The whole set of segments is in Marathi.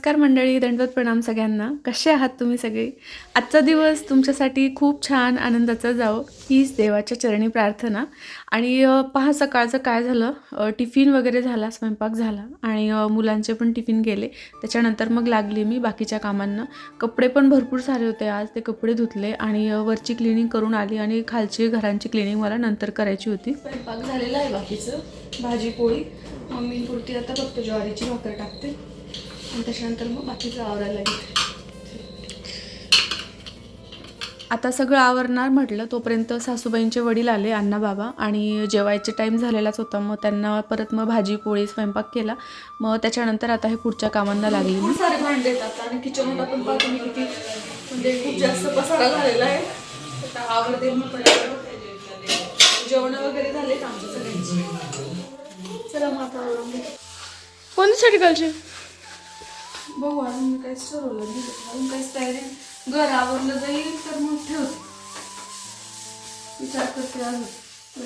नमस्कार मंडळी दंडवत प्रणाम सगळ्यांना. कसे आहात तुम्ही सगळे? आजचा दिवस तुमच्यासाठी खूप छान आनंदाचा जाओ हीच देवाच्या चरणी प्रार्थना. आणि पहा सकाळचं काय झालं? टिफिन वगैरे झाला स्वयंपाक झाला आणि मुलांचे पण टिफिन गेले. त्याच्यानंतर मग लागली मी बाकीच्या कामांना. कपडे पण भरपूर सारे होते आज ते कपडे धुतले आणि वरची क्लिनिंग करून आली आणि खालची घरांची क्लिनिंग मला नंतर करायची होती. स्वयंपाक झालेला आहे बाकीचं. भाजी पोळी. मम्मी पुरती आता फक्त ज्वारीची भाकर टाकते. आणि त्याच्यानंतर मग बाकीचं आवरायला आता सगळं आवरणार म्हटलं तोपर्यंत सासूबाईंचे वडील आले अण्णा बाबा आणि जेवायचे टाईम झालेलाच होता. मग त्यांना परत मग भाजी पोळी स्वयंपाक केला. मग त्याच्यानंतर आता हे पुढच्या कामांना लागली मी सारे भांडे येतात आणि किचनमध्ये पण पाहतो मी किती म्हणजे खूप जास्त पसारा झालेला आहे. आता जेवण वगैरे झाले आमच्या सगळ्यांची. चला मग आता आवरून घेऊ. कोणती साडी घालची बघू अजून मी काहीच ठरवलं नाही. अजून काहीच तयारी घर आवरलं जाईल तर मग ठेवते. विचार करते अजून.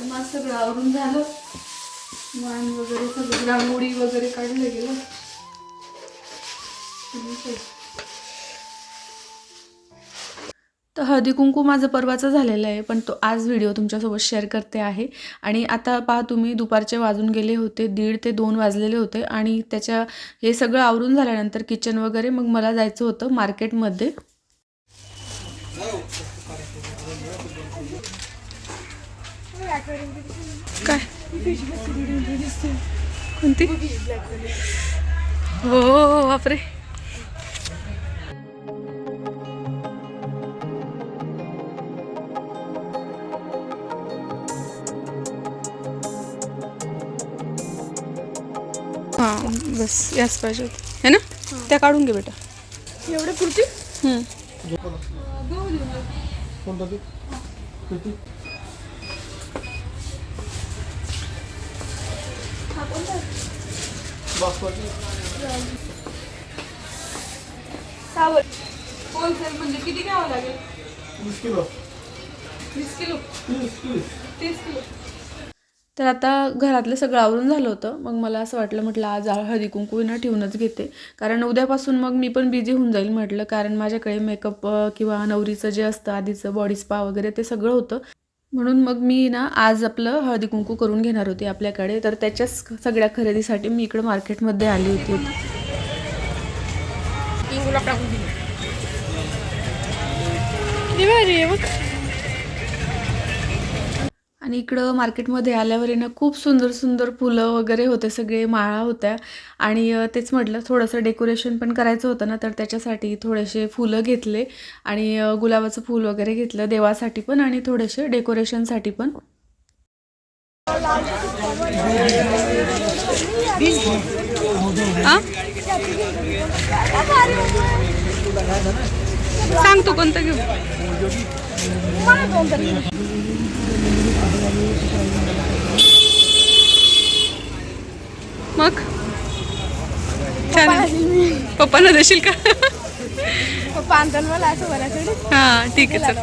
माझं सगळं आवरून झालं. वाण वगैरे सगळं रांगोळी वगैरे काढलं गेलं. तर हळदी कुंकू माझं परवाचं झालेलं आहे पण तो आज व्हिडिओ तुमच्यासोबत शेअर करते आहे. आणि आता पहा तुम्ही दुपारचे वाजून गेले होते दीड ते दोन वाजलेले होते आणि त्याच्या हे सगळं आवरून झाल्यानंतर किचन वगैरे मग मला जायचं होतं मार्केटमध्ये. काय? कोणती? हो, हो, हो बापरे बस याच पाहिजे होतं है ना? त्या काढून घे बेटा. एवढे पुरती कोणता ते? किती म्हणजे किती घ्यावं लागेल? वीस किलो. वीस किलो. तीस तीस तीस किलो. तर आता घरातलं सगळं आवरून झालं होतं. मग मला असं वाटलं म्हटलं आज हळदी कुंकू ना ठेवूनच घेते. कारण उद्यापासून मग मी पण बिझी होऊन जाईल म्हटलं. कारण माझ्याकडे मेकअप किंवा नवरीचं जे असतं आधीचं बॉडी स्पा वगैरे ते सगळं होतं. म्हणून मग मी ना आज आपलं हळदी कुंकू करून घेणार होते आपल्याकडे. तर त्याच्याच सगळ्या खरेदीसाठी मी इकडं मार्केटमध्ये आली होती. आणि इकडं मार्केटमध्ये आल्यावर आहे ना खूप सुंदर सुंदर फुलं वगैरे होते सगळे माळा होत्या. आणि तेच म्हटलं थोडंसं डेकोरेशन पण करायचं होतं ना तर त्याच्यासाठी थोडेसे फुलं घेतले. आणि गुलाबाचं फूल वगैरे घेतलं देवासाठी पण आणि थोडेसे डेकोरेशनसाठी पण. सांगतो कोणतं घेऊ? मग? छान. पप्पांना देशील का? हा ठीक आहे चल.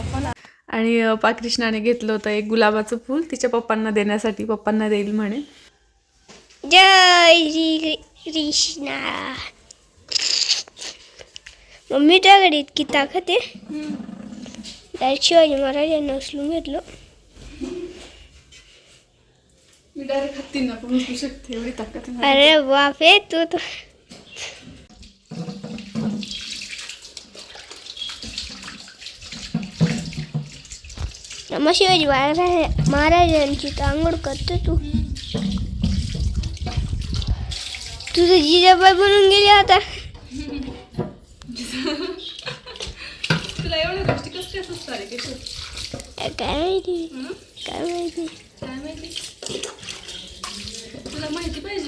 आणि अ, पा कृष्णाने घेतलं होतं एक गुलाबाचं फूल. तिच्या पप्पांना देण्यासाठी पप्पांना देईल म्हणे. जय श्री कृष्णा. मम्मी त्याकडे इतकी ताकद आहे? डायरेक्ट शिवाजी महाराजांना उचलून घेतलं मी डायरेक्ट हत्तींना पण उचलू शकते एवढी ताकद आहे माझ्यात. अरे बापे तू तर मग शिवाजी महाराज महाराजांची तर आंघोळ करतो तू तुझं जिजाबाई बनून गेली आता तुला एवढ्या गोष्टी कसं काय सुचतात रे केशव? काय माहिती? काय माहिती? काय माहिती? तुला माहिती पाहिजे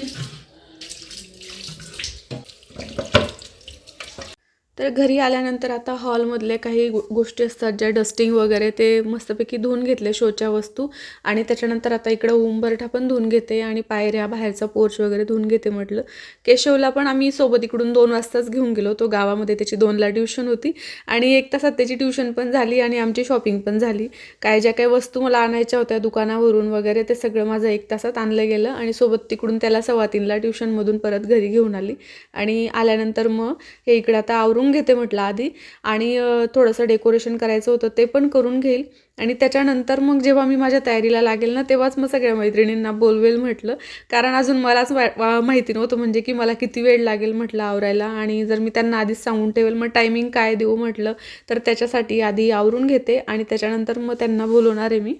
तर घरी आल्यानंतर आता हॉलमधले काही गो गोष्टी असतात ज्या डस्टिंग वगैरे ते मस्तपैकी धुवून घेतले शोच्या वस्तू. आणि त्याच्यानंतर आता इकडं उंबरठा पण धुवून घेते आणि पायऱ्या बाहेरचा पोर्च वगैरे धुवून घेते म्हटलं. केशवला पण आम्ही सोबत इकडून दोन वाजताच घेऊन गेलो. तो गावामध्ये त्याची दोनला ट्युशन होती. आणि एक तासात त्याची ट्युशन पण झाली आणि आमची शॉपिंग पण झाली. काय ज्या काही वस्तू मला आणायच्या होत्या दुकानावरून वगैरे ते सगळं माझं एक तासात आणलं गेलं आणि सोबत तिकडून त्याला सव्वा तीनला ट्युशनमधून परत घरी घेऊन आली. आणि आल्यानंतर मग हे इकडं आता आवरून घेते म्हटलं आधी आणि थोडंसं डेकोरेशन करायचं होतं ते पण करून घेईल. आणि त्याच्यानंतर मग जेव्हा मी माझ्या तयारीला लागेल ना तेव्हाच मग सगळ्या मैत्रिणींना बोलवेल म्हटलं. कारण अजून मलाच माहिती नव्हतं म्हणजे की मला किती वेळ लागेल म्हटलं आवरायला. आणि जर मी त्यांना आधीच सांगून ठेवेल मग टायमिंग काय देऊ म्हटलं तर त्याच्यासाठी आधी आवरून घेते आणि त्याच्यानंतर मग त्यांना बोलवणार आहे मी.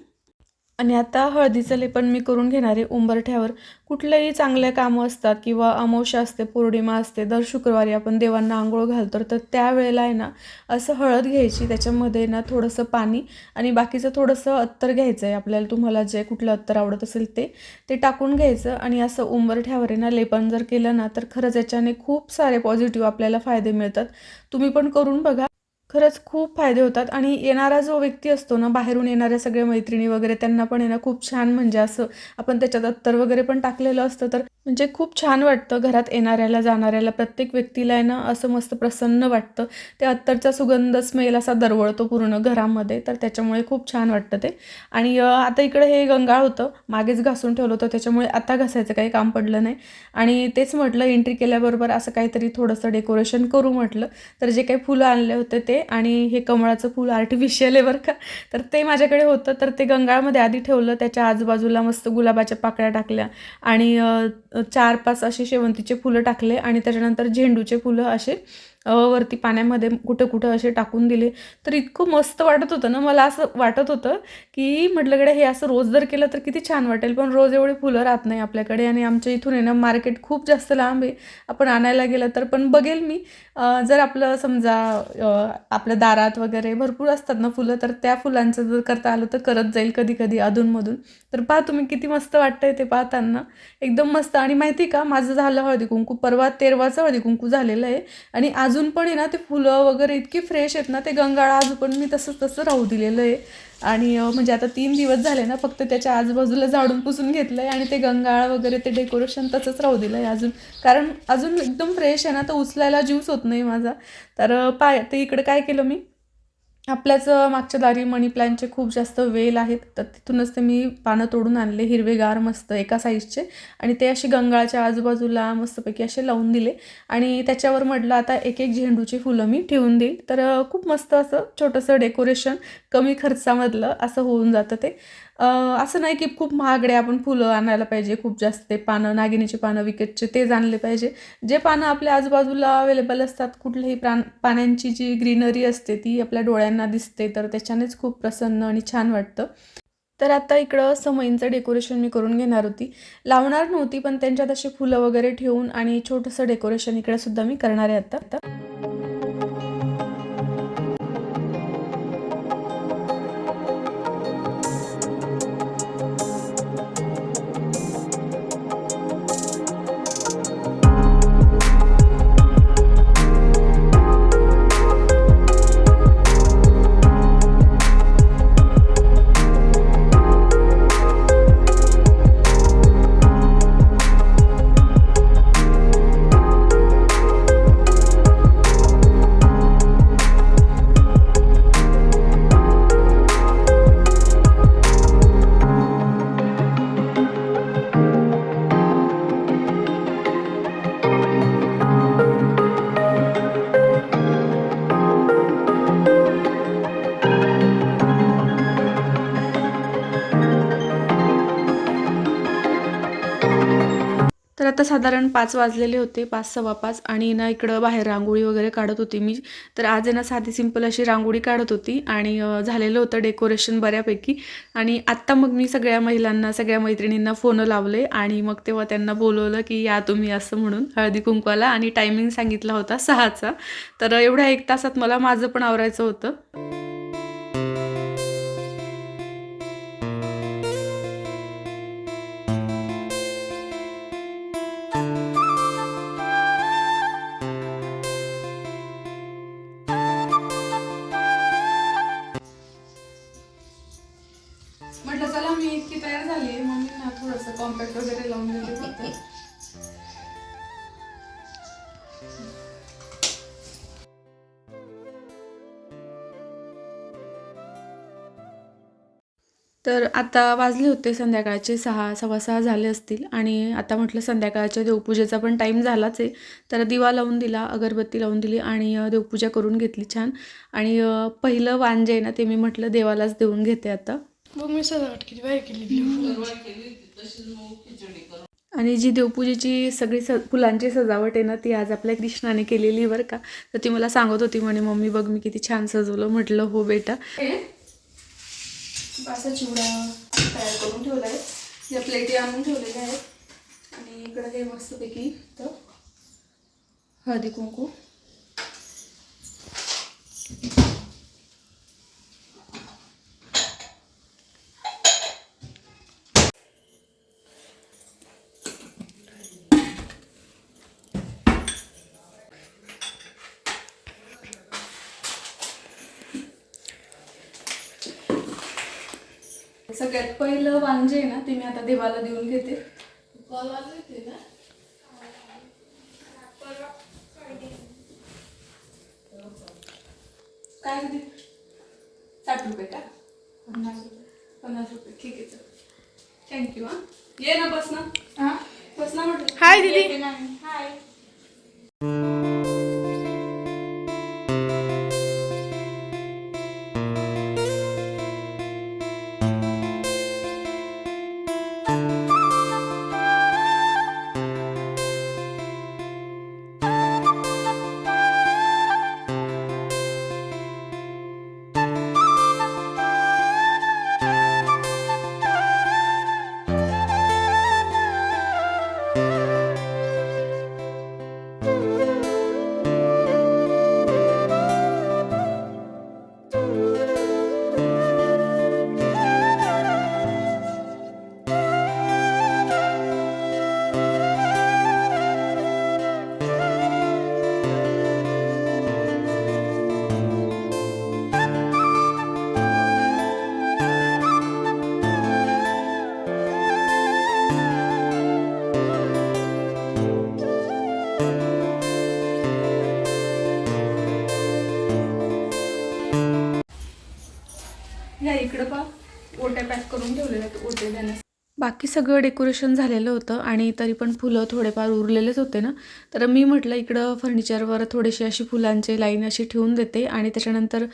आणि आता हळदीचं लेपन मी करून घेणार आहे उंबरठ्यावर कुठलंही चांगले कामं असतात किंवा अमावस्या असते पौर्णिमा असते दर शुक्रवारी आपण देवांना आंघोळ घालतो तर त्यावेळेला आहे ना असं हळद घ्यायची त्याच्यामध्ये ना थोडंसं पाणी आणि बाकीचं थोडंसं अत्तर घ्यायचं आहे आपल्याला तुम्हाला जे कुठलं अत्तर आवडत असेल ते ते टाकून घ्यायचं आणि असं उंबरठ्यावर आहे ना लेपन जर केलं ना तर खरंच याच्याने खूप सारे पॉझिटिव्ह आपल्याला फायदे मिळतात. तुम्ही पण करून बघा. खरंच खूप फायदे होतात. आणि येणारा जो व्यक्ती असतो ना बाहेरून येणाऱ्या सगळ्या मैत्रिणी वगैरे त्यांना पण आहे ना खूप छान म्हणजे असं आपण त्याच्यात अत्तर वगैरे पण टाकलेलं असतं. तर म्हणजे खूप छान वाटतं घरात येणाऱ्याला जाणाऱ्याला प्रत्येक व्यक्तीला आहे ना असं मस्त प्रसन्न वाटतं. ते अत्तरचा सुगंध स्मेल असा दरवळतो पूर्ण घरामध्ये तर त्याच्यामुळे खूप छान वाटतं ते. आणि आता इकडे हे गंगाळ होतं मागेच घासून ठेवलं होतं त्याच्यामुळे आता घासायचं काही काम पडलं नाही. आणि तेच म्हटलं एंट्री केल्याबरोबर असं काहीतरी थोडंसं डेकोरेशन करू म्हटलं तर जे काही फुलं आणले होते ते आणि हे कमळाचं फूल आर्टिफिशियल आहे बरं का. तर ते माझ्याकडे होतं तर ते गंगाळमध्ये आधी ठेवलं त्याच्या आजूबाजूला मस्त गुलाबाच्या पाकळ्या टाकल्या आणि चार पाच असे शेवंतीचे फुलं टाकले आणि त्याच्यानंतर झेंडूचे फुलं असे वरती पाण्यामध्ये कुठं कुठं असे टाकून दिले तर इतकं मस्त वाटत होतं ना. मला असं वाटत होतं की म्हटलं कडे हे असं रोज जर केलं तर किती छान वाटेल पण रोज एवढे फुलं राहत नाही आपल्याकडे. आणि आमच्या इथून आहे ना मार्केट खूप जास्त लांब आहे. आपण आणायला गेलं तर पण बघेल मी. जर आपलं समजा आपल्या दारात वगैरे भरपूर असतात ना फुलं तर त्या फुलांचं जर करता आलं तर करत जाईल कधी कधी अधूनमधून. तर पहा तुम्ही किती मस्त वाटतंय ते पाहताना. एकदम मस्त. आणि माहिती का माझं झालं हळदी कुंकू परवा तेरवाचं हळदी कुंकू झालेलं आहे. आणि आज अजून पण आहे ना ते फुलं वगैरे इतकी फ्रेश आहेत ना ते गंगाळ अजून पण मी तसं तसं राहू दिलेलं आहे. आणि म्हणजे आता तीन दिवस झाले ना फक्त त्याच्या आजूबाजूला झाडून पुसून घेतलं आहे आणि ते गंगाळ वगैरे ते डेकोरेशन तसंच राहू दिलं आहे अजून. कारण अजून एकदम फ्रेश आहे ना तर उचलायला ज्यूस होत नाही माझा. तर पाय ते इकडे काय केलं मी? आपल्याच मागच्या दारी मनी प्लॅनचे खूप जास्त वेल आहेत तर तिथूनच ते मी पानं तोडून आणले हिरवेगार मस्त एका साईजचे आणि ते असे गंगाळाच्या आजूबाजूला मस्तपैकी असे लावून दिले. आणि त्याच्यावर म्हटलं आता एक एक झेंडूची फुलं मी ठेवून देईल. तर खूप मस्त असं छोटंसं डेकोरेशन कमी खर्चामधलं असं होऊन जातं ते. असं नाही की खूप महागडे आपण फुलं आणायला पाहिजे खूप जास्त ते पानं नागिनीची पानं विकेटचे तेच आणले पाहिजे. जे पानं आपल्या आजूबाजूला अवेलेबल असतात कुठल्याही प्राण पाण्यांची जी ग्रीनरी असते ती आपल्या डोळ्यांना दिसते तर त्याच्यानेच खूप प्रसन्न आणि छान वाटतं. तर आता इकडं समईंचं डेकोरेशन मी करून घेणार होती. लावणार नव्हती पण त्यांच्यात असे फुलं वगैरे ठेवून आणि छोटंसं डेकोरेशन इकडे सुद्धा मी करणार आहे आता. आता साधारण पाच वाजलेले होते पाच सव्वा पाच. आणि ना इकडं बाहेर रांगोळी वगैरे काढत होती मी. तर आज आहे ना साधी सिंपल अशी रांगोळी काढत होती. आणि झालेलं होतं डेकोरेशन बऱ्यापैकी. आणि आत्ता मग मी सगळ्या महिलांना सगळ्या मैत्रिणींना फोन लावले. आणि मग तेव्हा त्यांना बोलवलं की या तुम्ही असं म्हणून हळदी कुंकवाला. आणि टायमिंग सांगितला होता सहाचा. तर एवढ्या एक तासात मला माझं पण आवरायचं होतं. तर आता वाजले होते संध्याकाळचे सहा सव्वा सहा झाले असतील आणि आता म्हटलं संध्याकाळच्या देवपूजेचा पण टाईम झालाच आहे. तर दिवा लावून दिला अगरबत्ती लावून दिली आणि देवपूजा करून घेतली छान. आणि पहिलं वाण जे आहे ना ते मी म्हटलं देवालाच देऊन घेते आता. बघ मी सजावट किती बाहेर केली आणि जी देवपूजेची सगळी स फुलांची सजावट आहे ना ती आज आपल्या कृष्णाने केलेली बरं का. तर ती मला सांगत होती म्हणे मम्मी बघ मी किती छान सजवलं. म्हटलं हो बेटा. असा चिवडा तयार करून ठेवला आहे. या प्लेटी आणून ठेवलेल्या आहेत. आणि इकडं हे मस्तपैकी तर हळदी कुंकू. सगळ्यात पहिलं वाण जे आहे ना ते मी आता देवाला देऊन घेते. काय किती? साठ रुपये का? पन्नास रुपये. पन्नास रुपये. ठीक आहे चल. थँक्यू हां. ये ना बस ना. बस ना म्हटलं. हाय दीदी. या ओट्या पॅक करून ठेवलेल्या आहेत ओटे देण्यास बाकी सगळं डेकोरेशन झालेलं होतं आणि तरी पण फुलं थोडेफार उरलेलेच होते ना? तर मी म्हटलं इकडं फर्निचरवर थोडेसे अशी फुलांचे लाईन अशी ठेवून देते आणि त्याच्यानंतर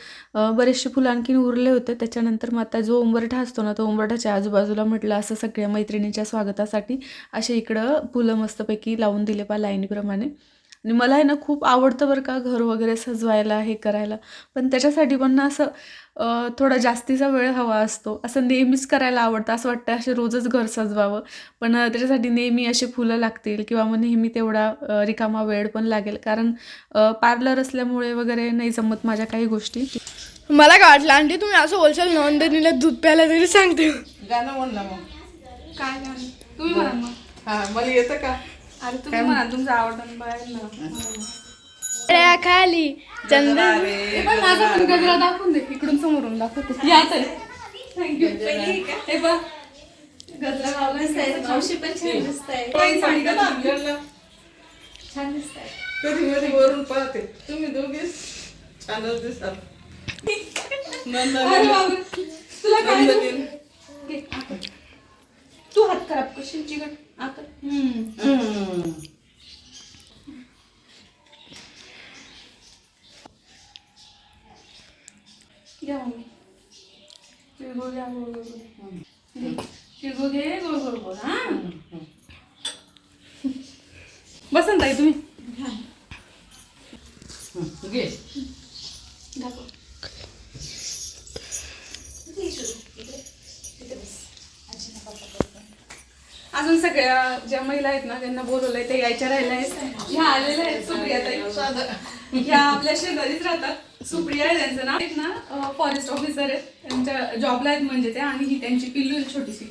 बरेचसे फुलं आणखीन उरले होते. त्याच्यानंतर मग आता जो उंबरठा असतो ना तो उंबरठाच्या आजूबाजूला म्हटलं असं सगळ्या मैत्रिणीच्या स्वागतासाठी असे इकडं फुलं मस्तपैकी लावून दिले पा लाईनीप्रमाणे. आणि मला आहे ना खूप आवडतं बरं का घर वगैरे सजवायला हे करायला. पण त्याच्यासाठी पण ना असं थोडा जास्तीचा वेळ हवा असतो. असं नेहमीच करायला आवडतं. असं वाटतं असे रोजच घर सजवावं. पण त्याच्यासाठी नेहमी असे फुलं लागतील किंवा मग नेहमी तेवढा रिकामा वेळ पण लागेल. कारण पार्लर असल्यामुळे वगैरे नाही जमत माझ्या काही गोष्टी. मला काय वाटलं आंटी तुम्ही असं होलसेल नॉनदनीला दूध प्यायला तरी सांगते. गाणं म्हण ना मग. काय तुम्ही म्हणा मग. हा मला येतं का? अरे तुम्ही म्हणा? तुमचं आवडतं बाहेर ना. खाली. चंदन. हे पण माझा पण गजरा दाखवून दे. इकडून समोरून दाखवते. यात आहे थँक्यू हे बघ. गजरा लावलाय. मावशी पण छान दिसताय. साडी घातली. छान दिसताय. कधी मध्ये वरून पाहते. तुम्ही छानच. तुला काय. तू हात खराब करशील चिकट आकर घ्या मम्मी. तिळगुळ घ्या गोळ गोळ तिळगुळ घे गोळ गोळ गोळ हा बसन ताई तुम्ही. घे दाखव अजून सगळ्या ज्या महिला आहेत ना त्यांना बोलवलंय ते यायच्या राहिल्या आहेत. ह्या आलेल्या आहेत सुप्रिया ताई. ह्या आपल्या शेजारीच राहतात. सुप्रिया आहे त्यांचं नाव. एक ना फॉरेस्ट ऑफिसर आहेत त्यांच्या जॉबला आहेत म्हणजे ते आणि ही त्यांची पिल्लू आहे छोटीशी.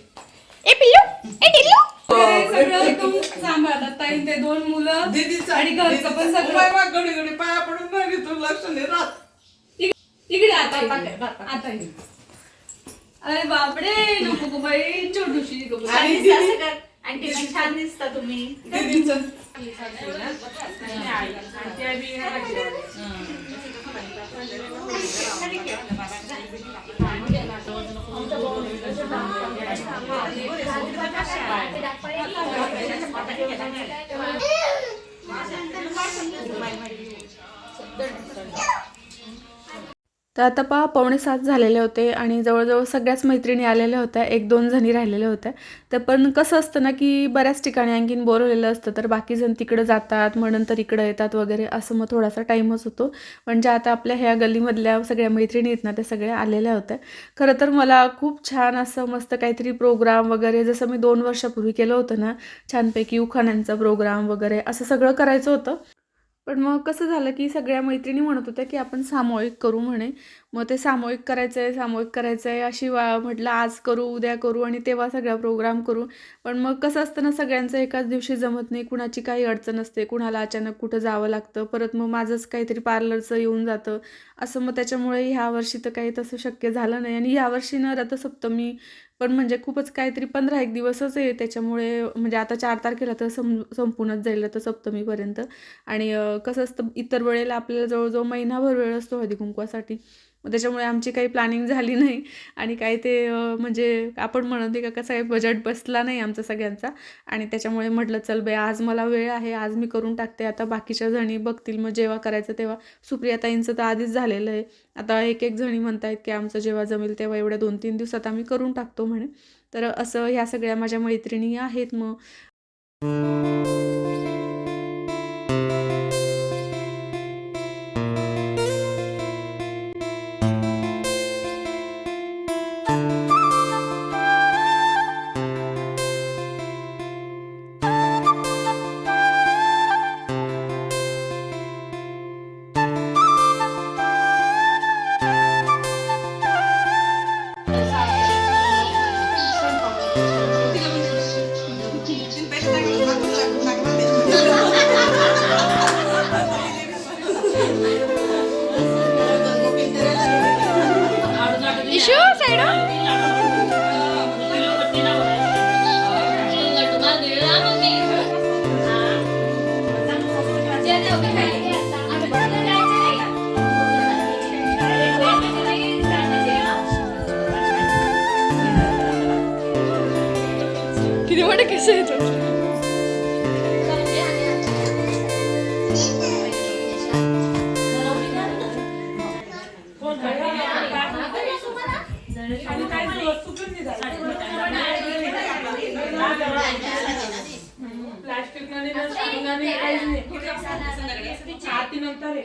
ए पिल्लू? ए टिल्लू? वगैरे सगळं एकदम सांभाळतात ताई ते दोन मुलं दीदीचा आणि घरचं पण सगळं. गडी गडी पाया पडून नाही तू लक्ष नाही राहत इक- इकडे आता आता आता अरे बापरे नको गो बाई छोटूशी गो बाई. आणि दीदी आणखी छान दिसता तुम्ही. दीदीचं तर आता पहा पावणे सात झालेले होते आणि जवळजवळ सगळ्याच मैत्रिणी आलेल्या होत्या एक दोन जणी राहिलेल्या होत्या तर पण कसं असतं ना की बऱ्याच ठिकाणी आणखीन बोरवलेलं असतं तर बाकी जण तिकडं जातात म्हणून तर इकडं येतात वगैरे असं मग थोडासा टाईमच होतो. म्हणजे आता आपल्या ह्या गल्लीमधल्या सगळ्या मैत्रिणी आहेत ना त्या सगळ्या आलेल्या होत्या. खरं तर मला खूप छान असं मस्त काहीतरी प्रोग्राम वगैरे जसं मी दोन वर्षापूर्वी केलं होतं ना छानपैकी उखाण्यांचा प्रोग्राम वगैरे असं सगळं करायचं होतं. पण मग कसं झालं की सगळ्या मैत्रिणी म्हणत होत्या की आपण सामूहिक करू म्हणे. मग ते सामूहिक करायचं आहे सामूहिक करायचं आहे अशी वा म्हटलं आज करू उद्या करू आणि तेव्हा सगळा प्रोग्राम करू. पण मग कसं असतं ना सगळ्यांचं एकाच दिवशी जमत नाही कुणाची काही अडचण असते कुणाला अचानक कुठं जावं लागतं परत मग माझंच काहीतरी पार्लरचं येऊन जातं. असं मग त्याच्यामुळे ह्या वर्षी तर काही तसं शक्य झालं नाही. आणि यावर्षी ना रथसप्तमी पण म्हणजे खूपच काहीतरी पंधरा एक दिवसच आहे त्याच्यामुळे म्हणजे आता चार तारखेला तर सम संपूनच जाईल रथसप्तमीपर्यंत आणि कसं असतं इतर वेळेला आपल्याला जवळजवळ महिनाभर वेळ असतो हळदी कुंकवासाठी मग त्याच्यामुळे आमची काही प्लॅनिंग झाली नाही. आणि काय ते म्हणजे आपण म्हणत का कसं काही बजेट बसला नाही आमचा सगळ्यांचा. आणि त्याच्यामुळे म्हटलं चल बाई आज मला वेळ आहे आज मी करून टाकते. आता बाकीच्या जणी बघतील. मग जेव्हा करायचं तेव्हा. सुप्रियाताईंचं तर आधीच झालेलं आहे. आता एक एक जणी म्हणतायत की आमचं जेव्हा जमेल तेव्हा एवढ्या दोन तीन दिवसात आम्ही करून टाकतो. म्हणे. तर असं ह्या सगळ्या माझ्या मैत्रिणी आहेत मग. मोठे केस आरती नंतर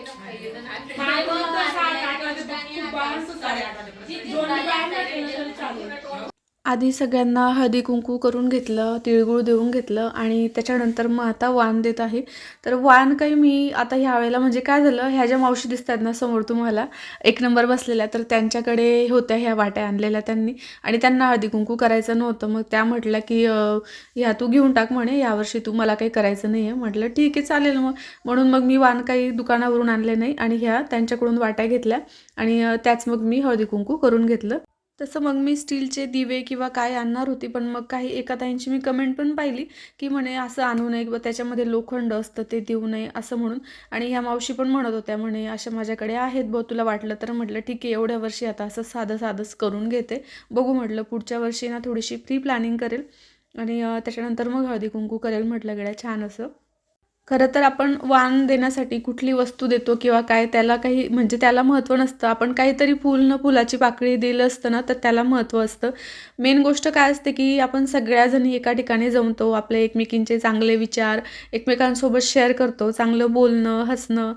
आधी सगळ्यांना हळदी कुंकू करून घेतलं तिळगुळ देऊन घेतलं आणि त्याच्यानंतर मग आता वाण देत आहे. तर वाण काही मी आता ह्या वेळेला म्हणजे काय झालं ह्या ज्या मावशी दिसतात ना समोर तुम्हाला एक नंबर बसलेल्या तर त्यांच्याकडे होत्या ह्या वाट्या आणलेल्या त्यांनी आणि त्यांना हळदी कुंकू करायचं नव्हतं. मग त्या म्हटल्या की ह्या तू घेऊन टाक म्हणे यावर्षी तू मला काही करायचं नाही आहे. म्हटलं ठीक आहे चालेल मग. म्हणून मग मी वाण काही दुकानावरून आणले नाही आणि ह्या त्यांच्याकडून वाट्या घेतल्या आणि त्याच मग मी हळदी कुंकू करून घेतलं. तसं मग मी स्टीलचे दिवे किंवा काय आणणार होती पण मग काही एका ताईंची मी कमेंट पण पाहिली की म्हणे असं आणू नये किंवा त्याच्यामध्ये लोखंड असतं ते देऊ नये असं म्हणून. आणि ह्या मावशी पण म्हणत होत्या म्हणे अशा माझ्याकडे आहेत बघ तुला वाटलं तर म्हटलं ठीक आहे एवढ्या वर्षी आता असं साधं साधंच करून घेते. बघू म्हटलं पुढच्या वर्षी ना थोडीशी प्री प्लॅनिंग करेल. आणि त्याच्यानंतर मग हळदी कुंकू करेल म्हटलं गड्या छान असं. खरं तर आपण वाण देण्यासाठी कुठली वस्तू देतो किंवा काय त्याला काही म्हणजे त्याला महत्त्व नसतं. आपण काहीतरी फूल न फुलाची पाकळी दिलं असतं ना तर त्याला महत्त्व असतं. मेन गोष्ट काय असते की आपण सगळ्याजणी एका ठिकाणी जमतो. आपले एकमेकींचे चांगले विचार एकमेकांसोबत शेअर करतो. चांगलं बोलणं हसणं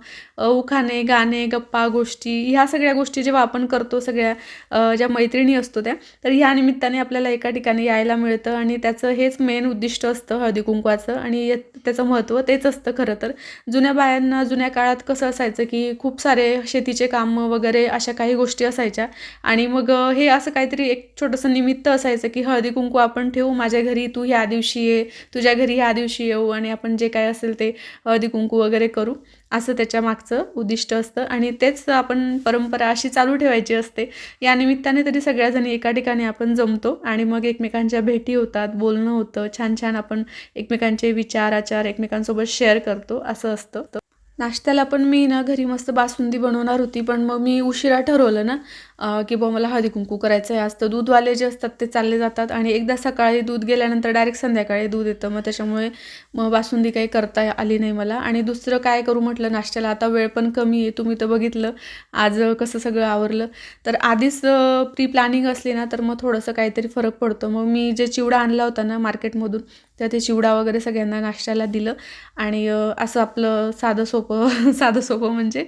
उखाणे गाणे गप्पा गोष्टी ह्या सगळ्या गोष्टी जेव्हा आपण करतो सगळ्या ज्या मैत्रिणी असतो त्या तर ह्या निमित्ताने आपल्याला एका ठिकाणी यायला मिळतं आणि त्याचं हेच मेन उद्दिष्ट असतं हळदी कुंकवाचं आणि त्याचं महत्त्व तेच असतं. खरं तर. जुन्या बायांना जुन्या काळात कसं असायचं की खूप सारे शेतीचे कामं वगैरे अशा काही गोष्टी असायच्या. आणि मग हे असं काहीतरी एक छोटंसं निमित्त असायचं की हळदी कुंकू आपण ठेवू माझ्या घरी तू ह्या दिवशी ये तुझ्या घरी ह्या दिवशी येऊ आणि आपण जे काय असेल ते हळदी कुंकू वगैरे करू. असं त्याच्या मागचं उद्दिष्ट असतं आणि तेच आपण परंपरा अशी चालू ठेवायची असते. या निमित्ताने तरी सगळ्याजणी एका ठिकाणी आपण जमतो आणि मग एकमेकांच्या भेटी होतात बोलणं होतं छान छान आपण एकमेकांचे विचार आचार एकमेकांसोबत शेअर करतो असं असतं. नाश्त्याला पण मी ना घरी मस्त बासुंदी बनवणार होती पण मग मी उशिरा ठरवलं ना की बुवा मला हळदी कुंकू करायचं आहे. असतं दूधवाले जे असतात ते चालले जातात आणि एकदा सकाळी दूध गेल्यानंतर डायरेक्ट संध्याकाळी दूध येतं. मग त्याच्यामुळे मग बासुंदी काही करता आली नाही मला. आणि दुसरं काय करू म्हटलं नाश्त्याला? आता वेळ पण कमी आहे. तुम्ही तर बघितलं. आज कसं सगळं आवरलं. तर आधीच प्री प्लॅनिंग असली ना तर मग थोडंसं काहीतरी फरक पडतो. मग मी जे चिवडा आणला होता ना मार्केटमधून तर ते चिवडा वगैरे सगळ्यांना नाश्त्याला दिलं. आणि असं आपलं साधं सोपं साधं सोपं म्हणजे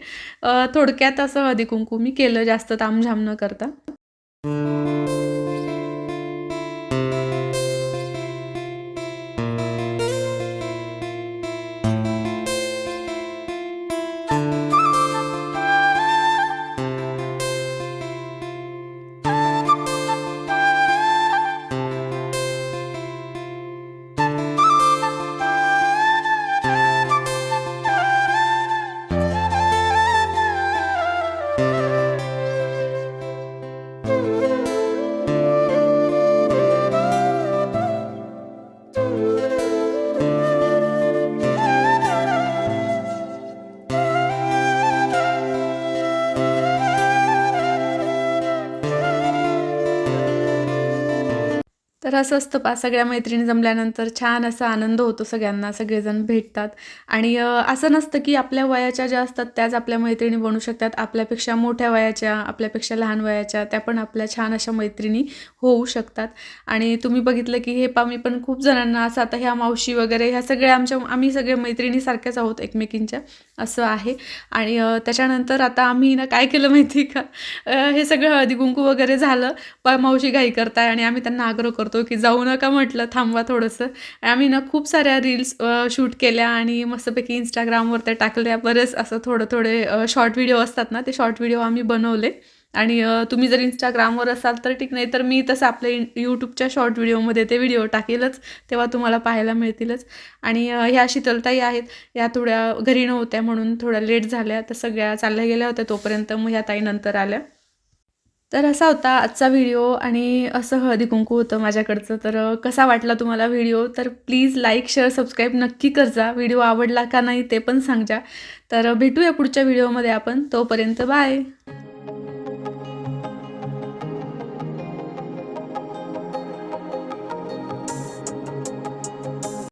थोडक्यात असं हळदी कुंकू मी केलं. जास्त तामझाम न करता तर असं असतं पा सगळ्या मैत्रिणी जमल्यानंतर छान असा आनंद होतो सगळ्यांना सगळेजण भेटतात. आणि असं नसतं की आपल्या वयाच्या ज्या असतात त्याच आपल्या मैत्रिणी बनू शकतात. आपल्यापेक्षा मोठ्या वयाच्या आपल्यापेक्षा लहान वयाच्या त्या पण आपल्या छान अशा मैत्रिणी होऊ शकतात. आणि तुम्ही बघितलं की हे पा मी पण खूप जणांना असं आता ह्या मावशी वगैरे ह्या सगळ्या आमच्या आम्ही सगळे मैत्रिणीसारख्याच आहोत एकमेकींच्या असं आहे. आणि त्याच्यानंतर आता आम्ही ना काय केलं माहिती आहे का हे सगळं हळदी कुंकू वगैरे झालं. प मावशी घाई करताय आणि आम्ही त्यांना आग्रह करतो की जाऊ नका म्हटलं थांबवा थोडंसं. आम्ही ना खूप साऱ्या रील्स शूट केल्या आणि मस्तपैकी इंस्टाग्रामवर त्या टाकल्या. बरेच असं थोडं थोडे शॉर्ट व्हिडिओ असतात ना ते शॉर्ट व्हिडिओ आम्ही बनवले. आणि तुम्ही जर इंस्टाग्रामवर असाल तर ठीक नाही तर मी तसं आपल्या यूट्यूबच्या शॉर्ट व्हिडिओमध्ये ते व्हिडिओ टाकेलच तेव्हा तुम्हाला पाहायला मिळतीलच. आणि ह्या शीतलताई आहेत. या थोड्या घरी नव्हत्या म्हणून थोड्या लेट झाल्या तर सगळ्या चालल्या गेल्या होत्या तोपर्यंत मग ह्या ताई नंतर आल्या. तर असा होता आजचा व्हिडिओ आणि असं हळदी कुंकू होतं माझ्याकडचं. तर कसा वाटला तुम्हाला व्हिडिओ? तर प्लीज लाईक शेअर सबस्क्राईब नक्की करजा. व्हिडिओ आवडला का नाही ते पण सांगजा. तर भेटूया पुढच्या व्हिडिओमध्ये आपण. तोपर्यंत बाय.